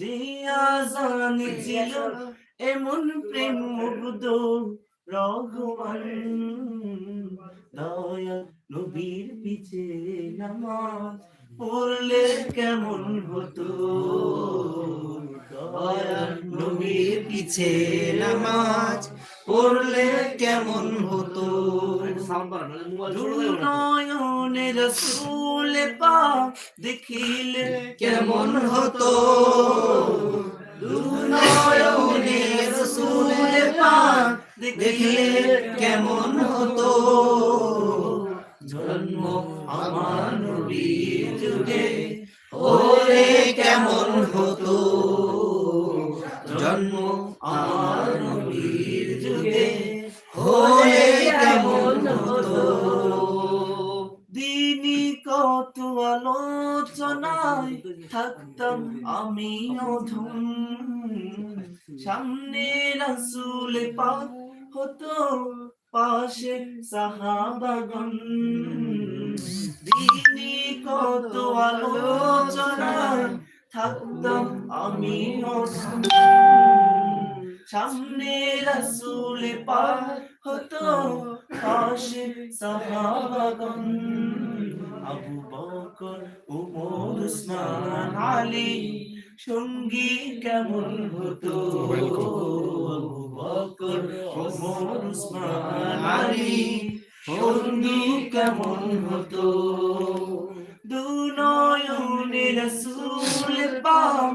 যে আজানে এমন প্রেম মুগ্ধ রঘুমান দয়া নবীর পিছে নামাজ পড়লে কেমন হতো? দয়া নবীর পিছে নামাজ পড়লে কেমন হতো? নয়নে রসুল পাক দেখিলে কেমন হতো? নয়নে রসুল পাক দেখিলে কেমন হতো? জন্ম আমার নবীর যুগে ওরে কেমন হতো? জন্ম থাকতাম আমি অধম সামনে রাসুল হতো পাশে সাহাবাগন দিনে কত আলোচনা থাকতাম আমি অধম সামনে রাসুল পাক হতো পাশে সাহাবাগণ। আবু বকর, উমর, উসমান, আলী, সঙ্গী কেমন হতো? আবু বকর, উমর, উসমান, আলী, সঙ্গী কেমন হতো? দুনয়নে রসুল পাক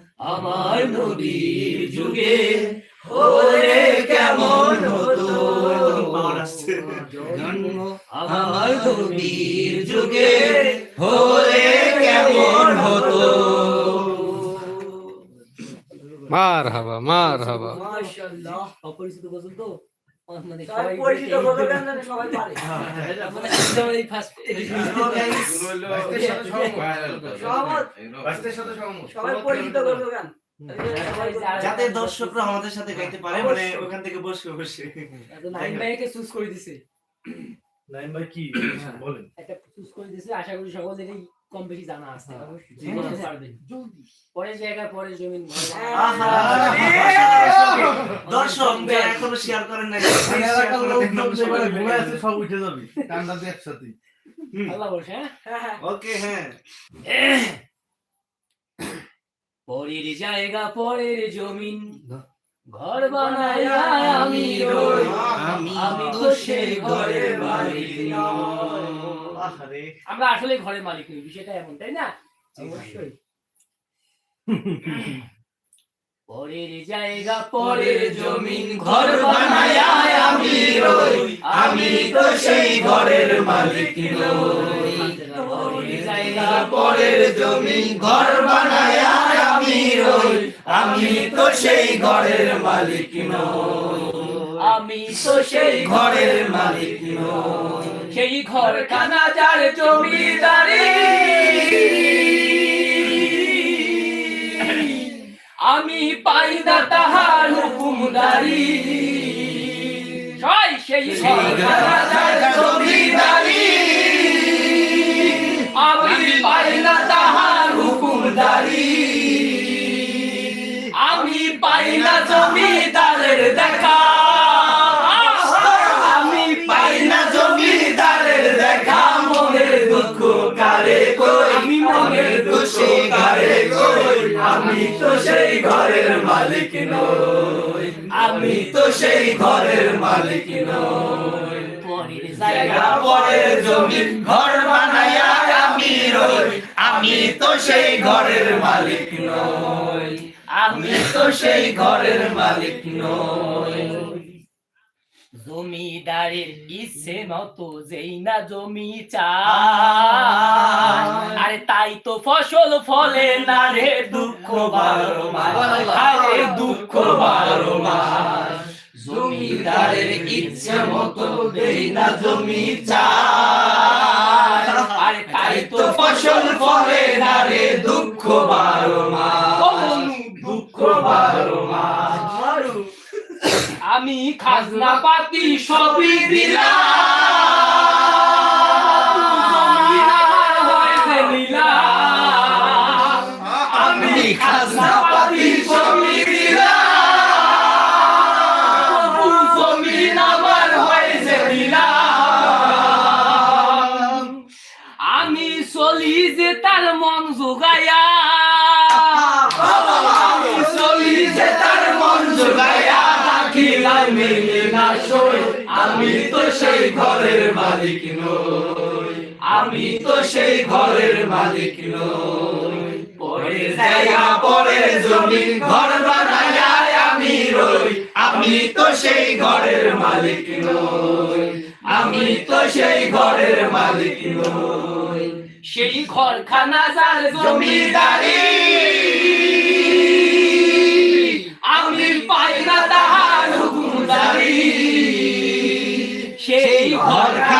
আমার নবীর যুগে ওরে কেমন হতো? জন্ম আমার নবীর যুগে হলে কেমন হতো? মার হাবা মার হাবা মাশাআল্লাহ অপরিচিত গজল তো? মানে। মানে। যাতে দর্শকরা আমাদের সাথে গাইতে পারে মানে ওখান থেকে বসে বসে নাইন ভাইকে চুজ করে দিছে নাইন ভাই কি বলেন একটা চুজ করে দিছে আশা করি সকলেরই কম বেশি জানা আছে জি। বলতে পারবেন পরের জায়গায় পরের জমিন দর্শক এখনও শেয়ার করেন না সব উঠে যাবে কান্না দিয়ে একসাথে। আল্লাহ বলছে হ্যাঁ। হ্যাঁ, হ্যাঁ। ওকে হ্যাঁ পরের জায়গা পরের জমিন। ঘর বানায় আমি আমি ঘরের মালিক নই। আহারে আমরা আসলে ঘরের মালিক নই বিষয়টা এমন তাই না? অবশ্যই। পরের জায়গা পরের জমিন ঘর বানায় আমি রই। আমি তো সেই ঘরের মালিক নই। পরের জায়গা পরের জমিন ঘর বানায় আমি রই। আমি তো সেই ঘরের মালিক নই। আমি তো সেই ঘরের মালিক নই। সেই ঘর কানা যার জমিদারি। আমি পাই না তাহার হুকুমদারি। সবাই সেই ঘর জমিদারি। আমি পাই না তাহার হুকুমদারি। আমি পাই না জমিদারের দেখা। দুঃখ কই আমি তো সেই ঘরের মালিক নই আমি তো সেই ঘরের মালিক নই। পরের জায়গা পরের জমি ঘর বানায়া আমি রই আমি তো সেই ঘরের মালিক নই আমি তো সেই ঘরের মালিক নই। জমিদারের ইচ্ছে মতো যেই না জমি চায় আরে তাই তো ফসল ফলে না রে দুঃখ বারো আরে দুঃখ বারো জমিদারের ইচ্ছে মতো দেই না জমি চায় আরে তাই তো ফসল ফলে না রে দুঃখ বারো মাস। দুঃখ বারো মাস। আমি খাজনা পাতি সবই দিলাম। সেই ঘরের মালিক নই। আমি তো সেই ঘরের মালিক নই। পরের জায়গা পরের জমি ঘর বানায় আমি রই। আমি তো সেই ঘরের মালিক নই। আমি তো সেই ঘরের মালিক নই। সেই ঘরখানা যার জমিদারি, আমি পাই না তাহার হুকুমদারি। আমি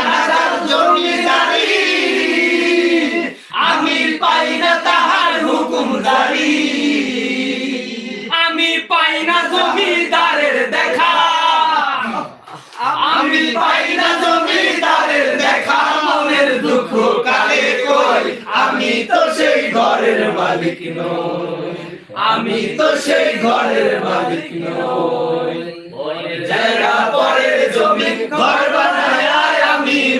দেখা। কালে কই? আমি তো সেই ঘরের মালিক নই। আমি তো সেই ঘরের মালিক নই। জায়গা পরের জমি ঘর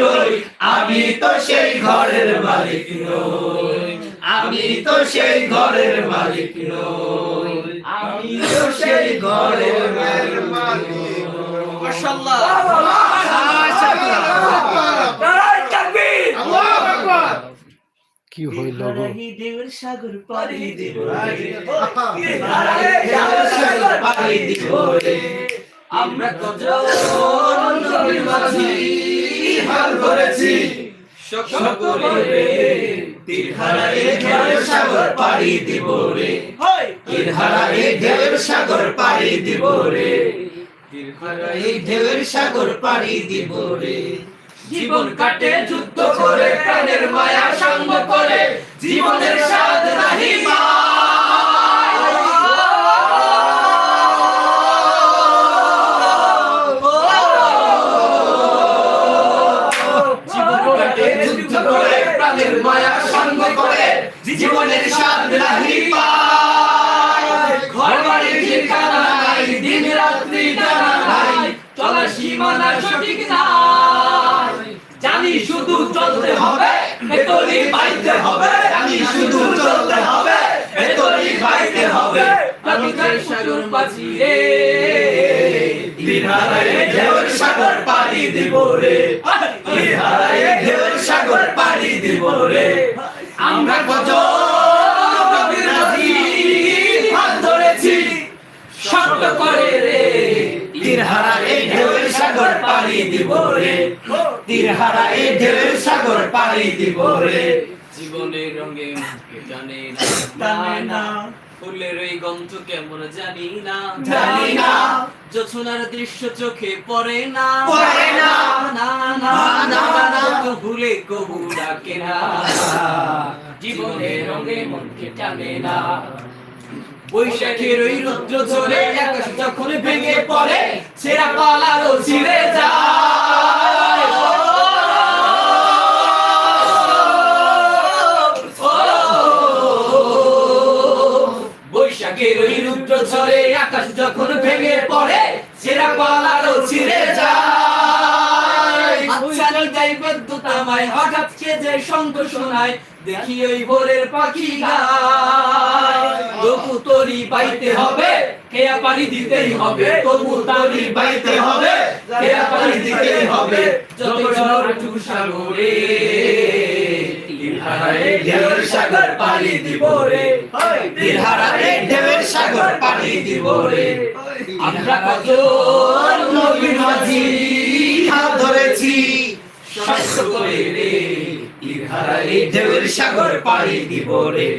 বানায় আমি তো সেই ঘরের মালিক নই। আমি তো সেই ঘরের মালিক নই। আমি তো সেই ঘরের মালিক নই। তাকবীর। কি হইল সাগর পাড়ি দিব আমরা মাঝি। হাল ধরেছি সকলে রে তীরহারা এ ঢেউয়ের সাগর পাড়ি দিব রে। তীরহারা এ ঢেউয়ের সাগর পাড়ি দিব রে। তীরহারা এই ঢেউয়ের সাগর পাড়ি দিব রে। জীবন কাটে যুদ্ধ করে প্রাণের মায়া সঙ্গ করে। জীবনের স্বাদ নাহি জীবন জীবনের স্বাদ নাহি পায়। ঘর বাড়ির ঠিকানা নাই, দিন রাত্রি জানা নাই, চলার সীমানা সঠিক নাই। জানি শুধু চলতে হবে ভেতরি বাইতে হবে। জানি শুধু চলতে হবে ভেতরি বাইতে হবে। প্রতিকার সাগর বাঁচি রে বিহারে ঢেউর সাগর পাড়ি দিব রে। বিহারে ঢেউর সাগর পাড়ি দিব রে। আমরা কত হাত ধরেছি। শক্ত করে রে। তীরহারা এই ঢেউয়ের সাগর পাড়ি দিব রে। তীরহারা এই ঢেউয়ের সাগর পাড়ি দিব রে। জীবনের রঙে জানে না। ফুলের ওই গন্ধ কেমন জানি না। জানি না। জোছনার দৃশ্য চোখে পড়ে না। পড়ে না। না না না না ভুলে কবু ডাকে না। জীবনের রঙে মনকে টানে না। বৈশাখের ওই রুদ্র ঝরে আকাশ যখন ভেঙে পড়ে ছেঁড়া পালারও ছিঁড়ে যায়। ঝরে আকাশ যখন ভেঙে পড়ে ছেঁড়া পালারও ছিঁড়ে যায়। আচ্ছানি যাই বিদ্যুৎ আমায় হঠাৎ কে যে শঙ্খ শোনায় দেখি ওই ভোরের পাখি গায়। তবু তরি বাইতে হবে কেয়া পানি দিতেই হবে। তবু তরি বাইতে হবে কেয়া পানি দিতেই হবে। যত ঝড় সাগরে হারারে ঢেউয়ের সাগর পাড়ি দিব রে। তীর হারারে সাগর পাড়ি দিব রে। আমরা কত নবীন মাঝি, হাত ধরেছি। শস্য করে রে তীর হারারে ঢেউয়ের সাগর পাড়ি দিব রে।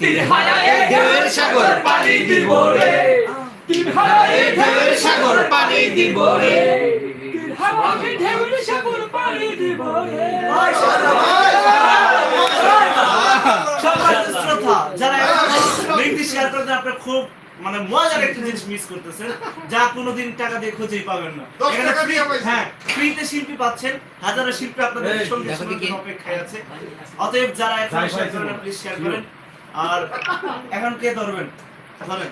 তীর হারারে ঢেউয়ের সাগর পাড়ি দিব রে। তীর হারারে ঢেউয়ের সাগর পাড়ি দিব রে। তীর হারারে ঢেউয়ের সাগর পাড়ি দিব রে। শ্রোতা, যারা লিঙ্কটি শেয়ার করতে আপনারা খুব মানে মজার একটা জিনিস মিস করতেছেন যা কোনোদিন টাকা দিয়ে খুঁজেই পাবেন না। হ্যাঁ ফ্রিতে শিল্পী পাচ্ছেন হাজারো শিল্পী আপনাদের সঙ্গে অপেক্ষায় আছে। অতএব যারা এখন শেয়ার করেন প্লিজ শেয়ার করেন আর এখন কে ধরবেন? ধরেন।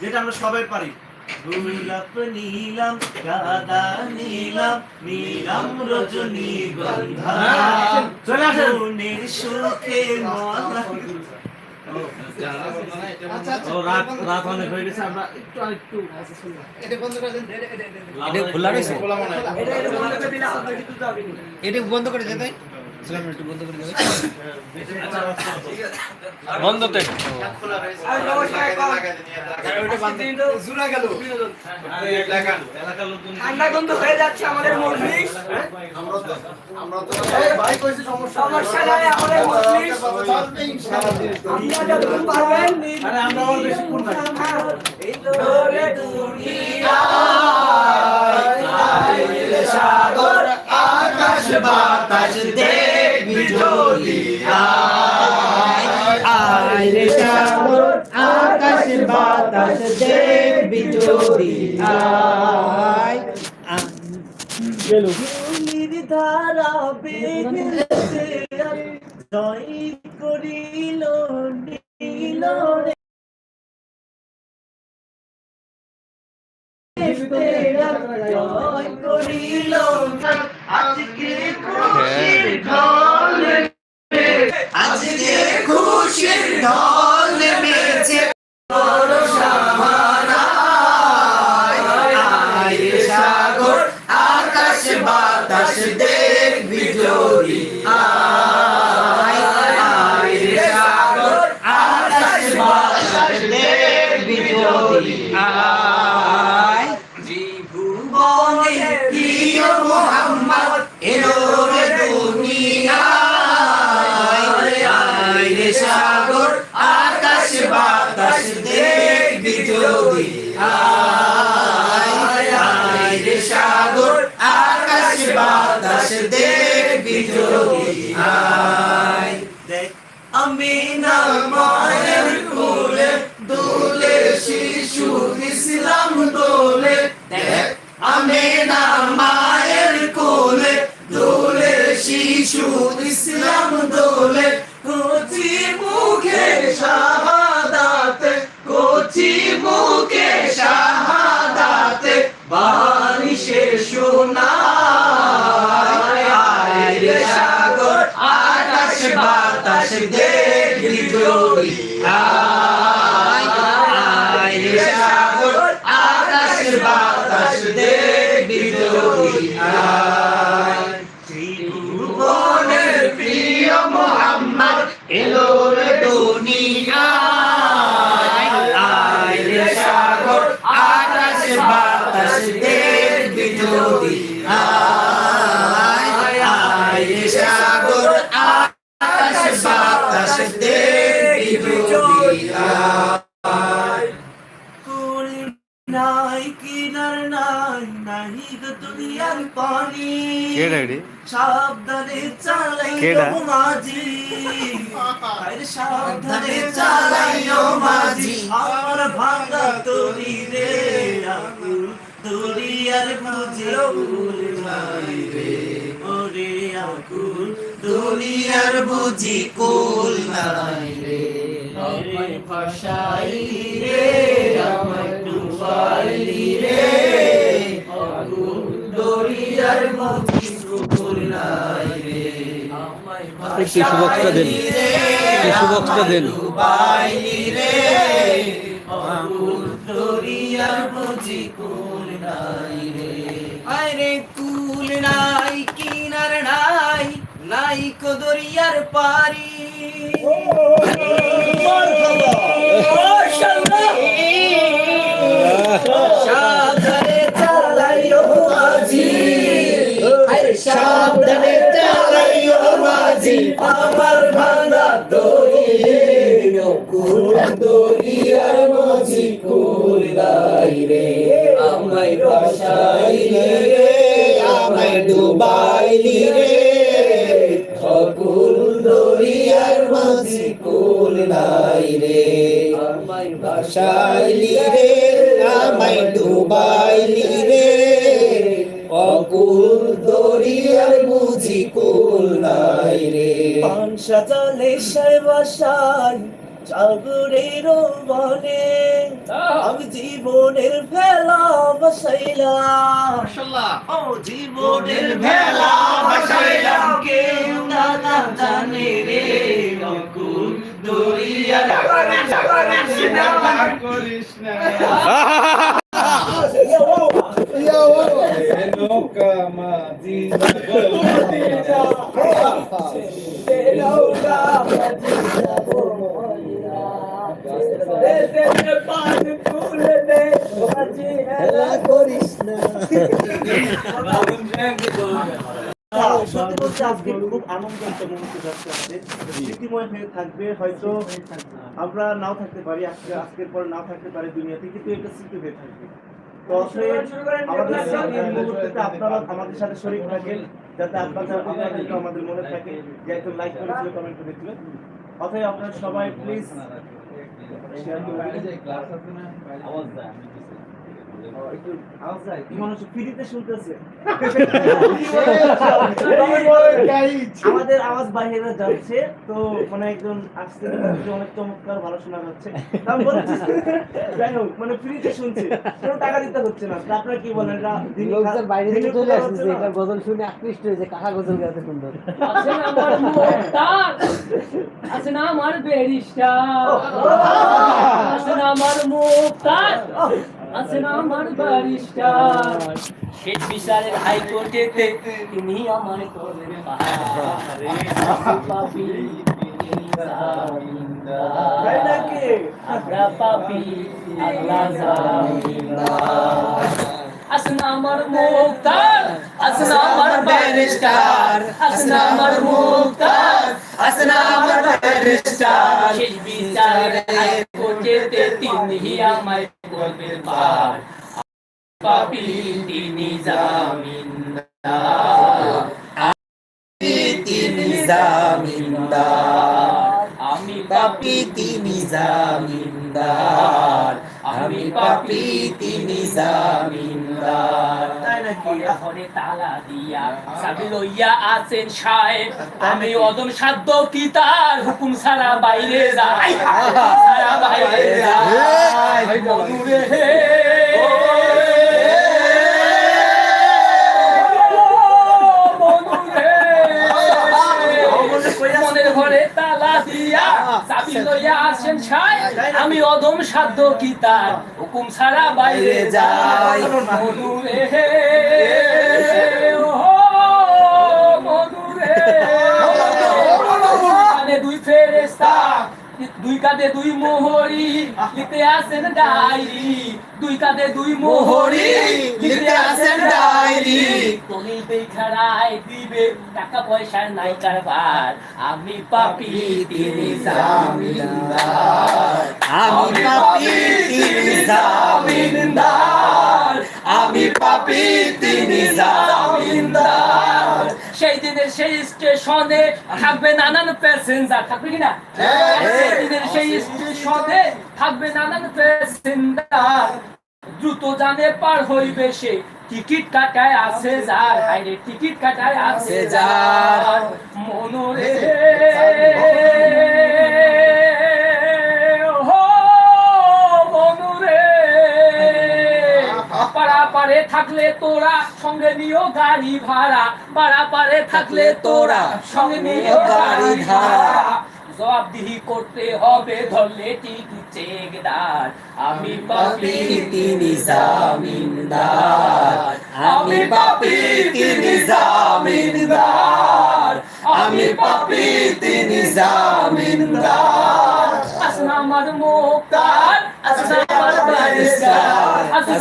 যেটা আমরা সবাই পারি। গোলাপ নীলাম গাদা নীলাম নীলাম রজনী গন্ধা। চলে মনের সুখে হয়ে এটা বন্ধ করে দেন বন্ধ তো ঠান্ডা গন্ধ হয়ে যাচ্ছে আমাদের মজলিস। আমরা তো আমরা তো ভাই কইছে সমস্যা সমস্যা নাই আমাদের মজলিস। আপনারা পারবেন আরে আমরা আবার বেশিক্ষণ না। এই তো রে দুনিয়া সাগর আকাশ বাতাস দেখবি যদি আয় রে সাগর আকাশ বাতাস যদি আয় ধারা বেগেছে জয় করিল নীল জয় করিল আজকে 君陶 দেখবি যদি আয় দেখ আমি না মায়ের কোলে, দোলে শিশু ইসলাম দোলে, দেখ আমি না মায়ের কোলে, দোলে শিশু ইসলাম দোলে কচি মুখে শাহাদাতে কচি মুখে শাহাদাতে বারিশে শোনায় বাতাস দেখলি যদি আকাশের বাতাস দেখবি যদি আয় কেডা এডি সাবধানে চালাই কেডা? মাঝি আরে সাবধানে চালাইও চালাইও মাঝি। মাঝি আমার ভাঙা তরি রে দুনিয়ার বুঝে কুল নাই রে ওরে আকুল দুনিয়ার বুঝি কুল নাই রে আমায় ডুবাইলি রে আকুল দরিয়ার বুঝি আমায় একটু শুভক্তা দেন শুভক্তা দেন আরে কুল নাই কিনার নাই নাই কদরিয়ার পারি আমার ভাঙা দড়ি কুল দড়িয়ার মাঝি কুলাই রে। আমায় বাসাইলে রে, আমায় ডুবাইলি রে। কুল দড়িয়ার মাঝি কুল নাই রে। আমায় বাসাইলি রে, আমায় ডুবাইলি রে। অকুল দরিয়ার বুঝি কুল নাই রে পান সাজালে সাই বাসাই চাগুরের বনে আমি জীবনের ভেলা বসাইলাম ও জীবনের ভেলা বসাইলাম কেউ না জানে রে অকুল দরিয়ার করিস না থাকবে আমরা নাও থাকতে পারি আজকে আজকের পর নাও থাকতে পারি দুনিয়াতে কিন্তু এটা স্মৃতি হয়ে। থাকবে আমাদের মুহূর্তে আপনারা আমাদের সাথে শরীর থাকেন, যাতে আপনাদের আপনাদেরকে আমাদের মনে থাকে যে লাইক করেছিল কমেন্ট করেছিল অতএব আপনারা সবাই প্লিজ শেয়ার আওয়াজ যায় কি মানুষ ফ্রিতে শুনতেছে আমাদের আওয়াজ বাইরে যাচ্ছে তো মানে একজন আসছে অনেক চমৎকার ভালো শোনা যাচ্ছে। তা আমি বলছি, যাই হোক মানে ফ্রিতে শুনছি কোনো টাকা দিতে হচ্ছে না। আপনারা কি বলেন লোকজন বাইরে থেকে চলে আসছে এটা গজল শুনে আকৃষ্ট হয়েছে কাকা গজল গাইতে সুন্দর। আমার আমার ব্যারিস্টার? আমার মুক্তার? আছেন আমার ব্যারিস্টার শেষ বিচারের হাইকোর্টেতে তিনি আমার পাহাড়ে পাপি। তাই পাপি জামিনদার। আমার মুক্তার আছেন আমার ব্যারিস্টার আমার মুক্তার আছেন আমার ব্যারিস্টার শেষ বিচারের হাইকোর্টেতে তিনি আমায় পার। পাপি তিনি জামিনদার। তিনি আমি পাপি তিনি জামিনদার। আমি পাপি তিনি জামিনদার। তাই নাকি? ঘরে তালা দিয়া চাবি লইয়া আছেন সাহেব। আমি অদম সাধ্য কি তার হুকুম ছাড়া বাইরে যাই? ছাড়া বাইরে যাই। মনের ঘরে তালা দিয়া চাবি লইয়া আসেন আমি অদম সাধ্য কি তার? হুকুম ছাড়া বাইরে যাই। হে ও মধুরে দুই ফেরেস্তা দুই কাঁধে দুই মোহরি লিখতে আসেন ডায়েরি। দুই কাঁধে দুই মোহরি লিখতে আসেন ডায়েরি। দলিল দেখারায় দিবে টাকা পয়সার নাই কারবার। আমি পাপি তিনি জামিনদার। আমি পাপি তিনি জামিনদার। আমি পাপি তিনি জামিনদার। সেই দিনের সেই স্টেশনে থাকবে নানান প্যাসেঞ্জার। থাকবে কিনা সেই দিনের সেই স্টেশনে থাকবে নানান প্যাসেঞ্জার। দ্রুত জানে পার হইবে সে। টিকিট কাটায় আছে যার। হাইরে টিকিট কাটায় আছে যার। মনোরে পারে থাকলে তোরা সঙ্গে নিও গাড়ি ভাড়া। পাড়া পারে থাকলে তোরা সঙ্গে নিও গাড়ি ভাড়া। জবাবদিহি করতে হবে ধরলে টিকিট চেকদার আমি পাপি তিনি জামিনদার আমি পাপি তিনি জামিনদার আমি পাপি তিনি জামিনদার আসেন আমার মুক্তার আসেন আমার ব্যারিস্টার। আসেন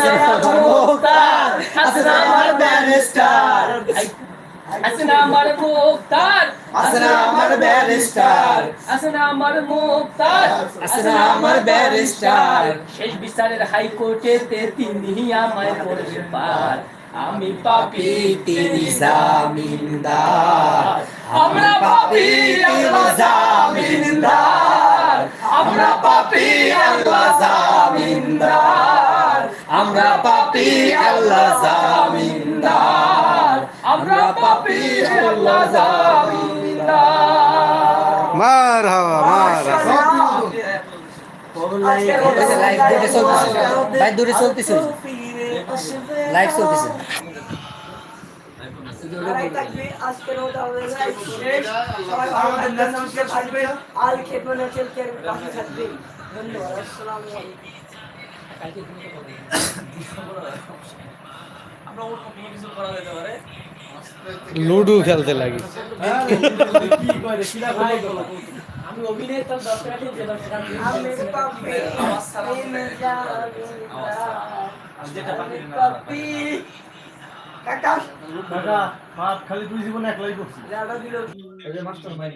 মুক্তার আসেন আমার ব্যারিস্টার। আসেন আমার মুক্তার আসেন আমার ব্যারিস্টার। আসেন আমার মুক্তার আসেন আমার ব্যারিস্টার। শেষ বিচারের হাইকোর্টেতে তিনি আমায় করবে পার আমি পাপি তিনি জামিনদার। আমরা পাপি আল্লাহ জামিনদার। আমরা পাপি আল্লাহ জামিনদার। আমরা পাপি আল্লাহ জামিনদার। আমরা পাপি আল্লাহ জামিনদার। মার হাওয়া মার চলতেছে? ভাই দূরে চলতেছে। লাইভ চলতেছে আড়াই থাকবে আজকের মতো আমাদের লাইভ শেষ সবাই ভালো থাকবেন সুস্থ থাকবেন আল খেদমত চলতে পাশে থাকবেন ধন্যবাদ আসসালামু আলাইকুম লুডু খেলতে লাগি কি করে কিলা করে আমি খালি দুই জীবন একলাই করছি যারা দিল। এই যে মাস্টার ভাই